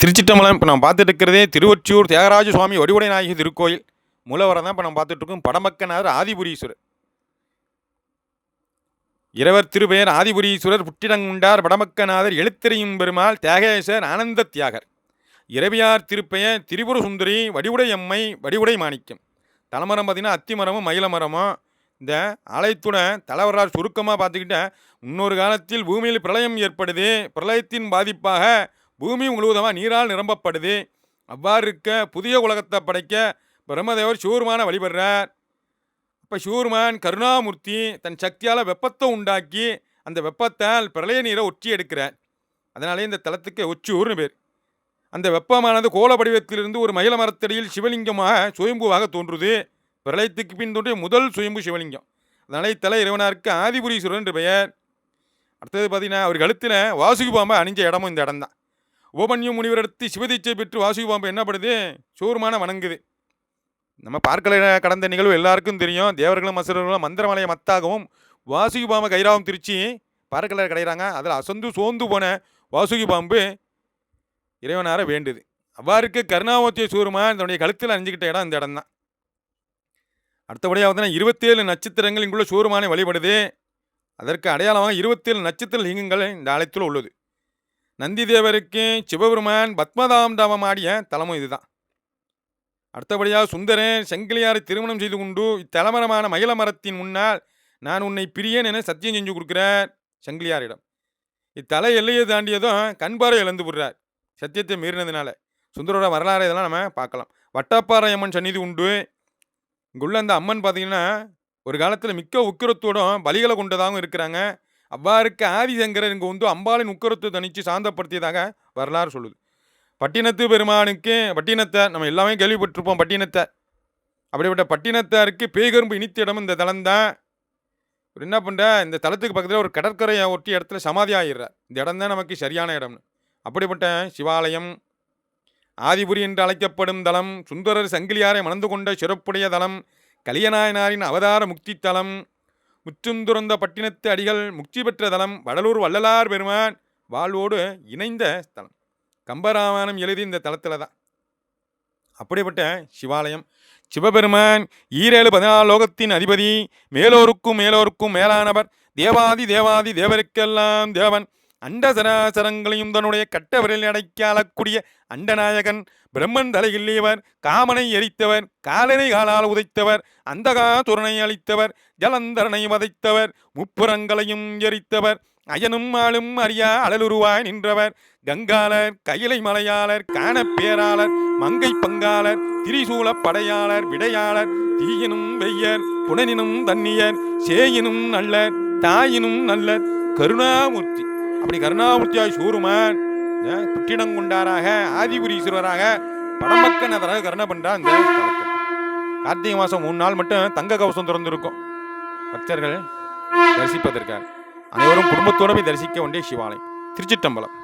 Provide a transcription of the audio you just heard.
திருச்சிட்டம்பலம். இப்போ நம்ம பார்த்துட்டு இருக்கிறதே திருவொற்றியூர் தியாகராஜ சுவாமி வடிவுடை நாயகி திருக்கோயில். மூலவரை தான் இப்போ நம்ம பார்த்துட்டு இருக்கோம். படமக்கநாதர் ஆதிபுரீஸ்வரர். இரவர் திருபெயர் ஆதிபுரீஸ்வரர் புட்டிடங்குண்டார் வடமக்கநாதர் எழுத்திரையும் பெருமாள் தியாகேசர் ஆனந்த தியாகர். இரவியார் திருப்பெயர் திரிபுர சுந்தரி வடிவுடை அம்மை வடிவுடை மாணிக்கம். தலைமரம் பார்த்தீங்கன்னா அத்திமரமும் மயிலமரமும். இந்த ஆலயத்தோட தலைவரால் சுருக்கமாக பார்த்துக்கிட்டேன் முன்னொரு காலத்தில் பூமியில் பிரளயம் ஏற்படுது. பிரளயத்தின் பாதிப்பாக பூமி முழுவதுமாக நீரால் நிரம்பப்படுது. அவ்வாறு இருக்க புதிய உலகத்தை படைக்க பிரம்மதேவர் சூர்மான வழிபடுறார். இப்போ சூர்மான் கருணாமூர்த்தி தன் சக்தியால் வெப்பத்தை உண்டாக்கி அந்த வெப்பத்தால் பிரளய நீரை ஒற்றி எடுக்கிறார். அதனாலே இந்த தலத்துக்கு ஒச்சூர்னு பேர். அந்த வெப்பமானது கோல வடிவத்திலிருந்து ஒரு மயில மரத்தடியில் சிவலிங்கமாக சுயம்புவாக தோன்றுது. பிரளயத்துக்கு பின் தோன்றிய முதல் சுயம்பு சிவலிங்கம். அதனால இத்தல இறைவனாருக்கு ஆதிபுரீஸ்வரன் என்று பெயர். அடுத்தது பார்த்தீங்கன்னா அவர் கழுத்தில் வாசுகி பாம்பை அணிஞ்ச இடமும் இந்த இடம் தான் ஓபன்ய முனிவரிடத்து சிவதீட்சை பெற்று வாசுகி பாம்பு என்ன பண்ணுது சூர்மான வணங்குது. நம்ம பார்க்கல கடந்த நிகழ்வு எல்லாருக்கும் தெரியும். தேவர்களும் அசுரர்களும் மந்திரமலையை மத்தாகவும் வாசுகி பாம்பை கைராவும் திருச்சி பார்க்கல கிடையிறாங்க. அதில் அசந்து சோர்ந்து போன வாசுகி பாம்பு இறைவனார வேண்டுது. அவ்வாறுக்கு கருணாவத்திய சூர்மான் தன்னுடைய கழுத்தில் அணிஞ்சிக்கிட்ட இடம் இந்த இடம் தான் அடுத்தபடியாக பார்த்தீங்கன்னா இருபத்தேழு நட்சத்திரங்கள் இங்குள்ள சூர்மானை வழிபடுது. அதற்கு அடையாளமாக இருபத்தேழு நட்சத்திர லிங்கங்கள் இந்த ஆலயத்தில் உள்ளது. நந்திதேவருக்கும் சிவபெருமான் பத்மதாம் தாமமாடிய ஆடிய தலமும் இதுதான். அடுத்தபடியாக சுந்தரன் செங்கிலியாரை திருமணம் செய்து கொண்டு இத்தலமரமான மயில மரத்தின் முன்னால் நான் உன்னை பிரியன் என சத்தியம் செஞ்சு கொடுக்கிறார் செங்கிலியாரிடம். இத்தலை எல்லையை தாண்டியதும் கண்பாறை இழந்து விடுறார். சத்தியத்தை மீறினதுனால. சுந்தரோட வரலாறு இதெல்லாம் நம்ம பார்க்கலாம். வட்டப்பாறை அம்மன் சந்நிதி உண்டு. இங்குள்ள அந்த அம்மன் பார்த்தீங்கன்னா ஒரு காலத்தில் மிக்க உக்கிரத்தோடும் பலிகளை கொண்டதாகவும் இருக்கிறாங்க. அவ்வாறுக்கு ஆதிசங்கரர் இங்கே வந்து அம்பாளின் உக்கரத்தை தணித்து சாந்தப்படுத்தியதாக வரலாறு சொல்லுது. பட்டினத்து பெருமானுக்கு பட்டினத்தை நம்ம எல்லாமே கேள்விப்பட்டிருப்போம் பட்டினத்தை. அப்படிப்பட்ட பட்டினத்தாருக்கு பேகரும்பு இனித்த இடம் இந்த தலம் தான். இவர் என்ன பண்ணுற இந்த தலத்துக்கு பக்கத்தில் ஒரு கடற்கரையை ஒட்டி இடத்துல சமாதி ஆகிடுறார் இந்த இடம் தான் நமக்கு சரியான இடம்னு. அப்படிப்பட்ட சிவாலயம் ஆதிபுரி என்று அழைக்கப்படும் தலம் சுந்தரர் சங்கிலியாரை மணந்து கொண்ட சிறப்புடைய தலம் கலியநாயனாரின் அவதார முக்தி தலம் முற்றுந்துறந்த பட்டினத்து அடிகள் முக்தி பெற்ற தலம் வடலூர் வள்ளலார் பெருமான் வாழ்வோடு இணைந்த ஸ்தலம் கம்பராமாயணம் எழுதி இந்த தலத்தில் தான். அப்படிப்பட்ட சிவாலயம். சிவபெருமான் ஈரேழு பதினாலு லோகத்தின் அதிபதி மேலோருக்கும் மேலோருக்கும் மேலானவர் தேவாதி தேவாதி தேவருக்கெல்லாம் தேவன். அண்ட சராசரங்களையும் தன்னுடைய கட்ட விரலில் அடக்கி ஆளக்கூடிய அண்டநாயகன் பிரம்மன் தலையில்லையவர் காமனை எரித்தவர் காலனை காலால் உதைத்தவர் அந்தகாசுரனை அளித்தவர் ஜலந்தரனை வதைத்தவர் முப்புறங்களையும் எரித்தவர் அயனும் ஆளும் அறியா அழலுருவாய் நின்றவர் கங்காளர் கையிலை மலையாளர் காணப்பேராளர் மங்கை பங்காளர் திரிசூல படையாளர் விடையாளர் தீயினும் வெய்யர் புனனினும் தன்னியர் சேயினும் நல்லர் தாயினும் நல்லர் கருணாமூர்த்தி. அப்படி கருணாமூர்த்தியாய் சூருமான் புட்டினங்குண்டாராக ஆதிபுரீஸ்வரராக படமக்கனதராக கருணை பண்றா இந்த கார்த்திகை மாதம் மூணு நாள் மட்டும் தங்க கவசம் திறந்திருக்கும். பக்தர்கள் தரிசிப்பதற்காக. அனைவரும் குடும்பத்தோடு போய் தரிசிக்க வேண்டிய சிவாலயம் திருச்சிட்டம்பலம்